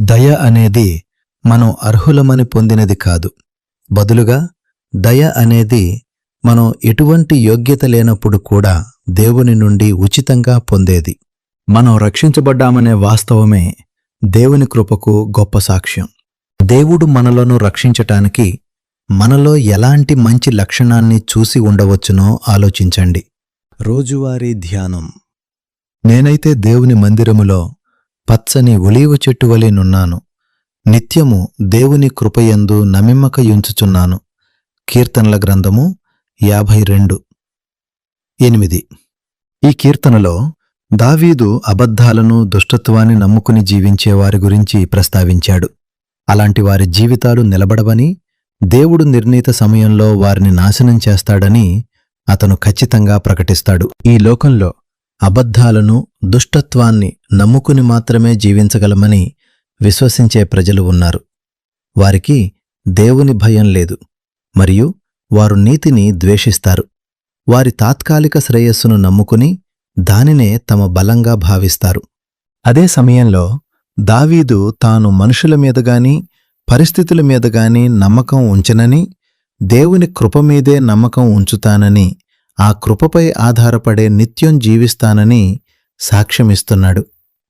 దయ అనేది మనం అర్హులమని పొందినది కాదు. బదులుగా దయ అనేది మనం ఎటువంటి యోగ్యత లేనప్పుడు కూడా దేవుని నుండి ఉచితంగా పొందేది. మనం రక్షించబడ్డామనే వాస్తవమే దేవుని కృపకు గొప్ప సాక్ష్యం. దేవుడు మనలను రక్షించటానికి మనలో ఎలాంటి మంచి లక్షణాన్ని చూసి ఉండవచ్చునో ఆలోచించండి. రోజువారీ ధ్యానం. నేనైతే దేవుని మందిరములో పచ్చని ఒలీవ చెట్టు వలె నున్నాను. నిత్యము దేవుని కృపయందు నమిమ్మకయుంచుచున్నాను కీర్తనల గ్రంథము యాభై రెండు. ఎనిమిది. ఈ కీర్తనలో దావీదు అబద్ధాలను దుష్టత్వాన్ని నమ్ముకుని జీవించే వారి గురించి ప్రస్తావించాడు. అలాంటి వారి జీవితాలు నిలబడవని దేవుడు నిర్ణీత సమయంలో వారిని నాశనం చేస్తాడని అతను ఖచ్చితంగా ప్రకటిస్తాడు. ఈ లోకంలో అబద్ధాలను దుష్టత్వాన్ని నమ్ముకుని మాత్రమే జీవించగలమని విశ్వసించే ప్రజలు ఉన్నారు. వారికి దేవుని భయం లేదు మరియు వారు నీతిని ద్వేషిస్తారు. వారి తాత్కాలిక శ్రేయస్సును నమ్ముకుని దానినే తమ బలంగా భావిస్తారు. అదే సమయంలో దావీదు తాను మనుషుల మీదగాని పరిస్థితుల మీదగాని నమ్మకం ఉంచనని దేవుని కృపమీదే నమ్మకం ఉంచుతానని ఆ కృపపై ఆధారపడే నిత్యం జీవిస్తానని సాక్ష్యమిస్తున్నాడు.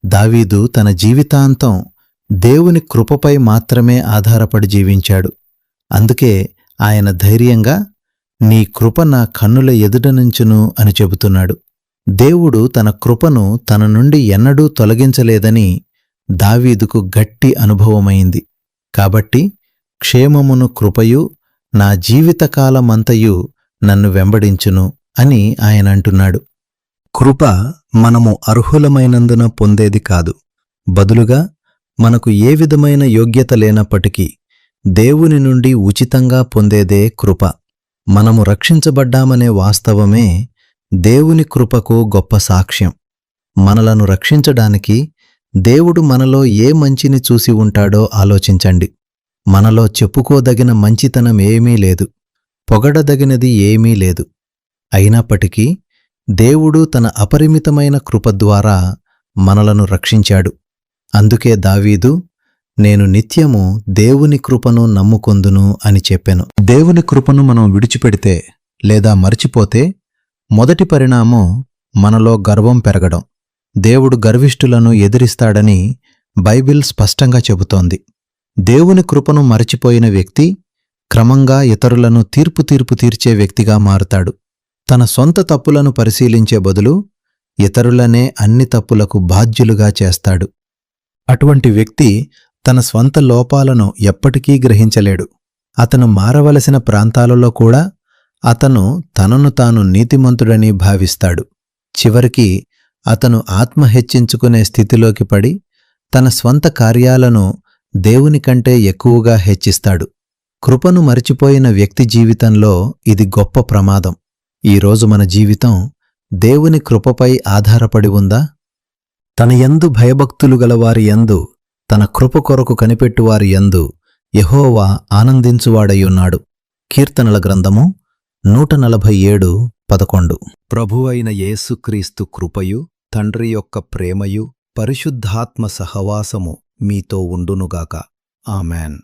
దావీదు తన జీవితాంతం దేవుని కృపపై మాత్రమే ఆధారపడి జీవించాడు. అందుకే ఆయన ధైర్యంగా నీ కృప నా కన్నుల ఎదుట నుంచును అని చెబుతున్నాడు. దేవుడు తన కృపను తన నుండి ఎన్నడూ తొలగించలేదని దావీదుకు గట్టి అనుభవమైంది. కాబట్టి క్షేమమును కృపయు నా జీవితకాలమంతయు నన్ను వెంబడించును అని ఆయన అంటున్నాడు. కృప మనము అర్హులమైనందున పొందేది కాదు. బదులుగా మనకు ఏ విధమైన యోగ్యత లేనప్పటికీ దేవుని నుండి ఉచితంగా పొందేదే కృప. మనము రక్షించబడ్డామనే వాస్తవమే దేవుని కృపకు గొప్ప సాక్ష్యం. మనలను రక్షించడానికి దేవుడు మనలో ఏ మంచిని చూసి ఉంటాడో ఆలోచించండి. మనలో చెప్పుకోదగిన మంచితనం ఏమీ లేదు. పొగడదగినది ఏమీ లేదు. అయినప్పటికీ దేవుడు తన అపరిమితమైన కృప ద్వారా మనలను రక్షించాడు. అందుకే దావీదు నేను నిత్యము దేవుని కృపను నమ్ముకొందును అని చెప్పెను. దేవుని కృపను మనం విడిచిపెడితే లేదా మరిచిపోతే మొదటి పరిణామం మనలో గర్వం పెరగడం. దేవుడు గర్విష్ఠులను ఎదిరిస్తాడని బైబిల్ స్పష్టంగా చెబుతోంది. దేవుని కృపను మరచిపోయిన వ్యక్తి క్రమంగా ఇతరులను తీర్పు తీర్పు తీర్చే వ్యక్తిగా మారుతాడు. తన సొంత తప్పులను పరిశీలించే బదులు ఇతరులనే అన్ని తప్పులకు బాధ్యులుగా చేస్తాడు. అటువంటి వ్యక్తి తన స్వంత లోపాలను ఎప్పటికీ గ్రహించలేడు. అతను మారవలసిన ప్రాంతాలలో కూడా అతను తనను తాను నీతిమంతుడని భావిస్తాడు. చివరికి అతను ఆత్మ హెచ్చించుకునే స్థితిలోకి పడి తన స్వంత కార్యాలను దేవుని కంటే ఎక్కువగా హెచ్చిస్తాడు. కృపను మరిచిపోయిన వ్యక్తి జీవితంలో ఇది గొప్ప ప్రమాదం. ఈరోజు మన జీవితం దేవుని కృపపై ఆధారపడి ఉందా? తన యందు భయభక్తులు గలవారి యందు తన కృప కొరకు కనిపెట్టువారి యందు యహోవా ఆనందించువాడయ్యున్నాడు. కీర్తనల గ్రంథము నూట నలభై ఏడు పదకొండు. ప్రభువైన యేసుక్రీస్తు కృపయు తండ్రి యొక్క ప్రేమయు పరిశుద్ధాత్మ సహవాసము మీతో ఉండునుగాక. ఆమెన్.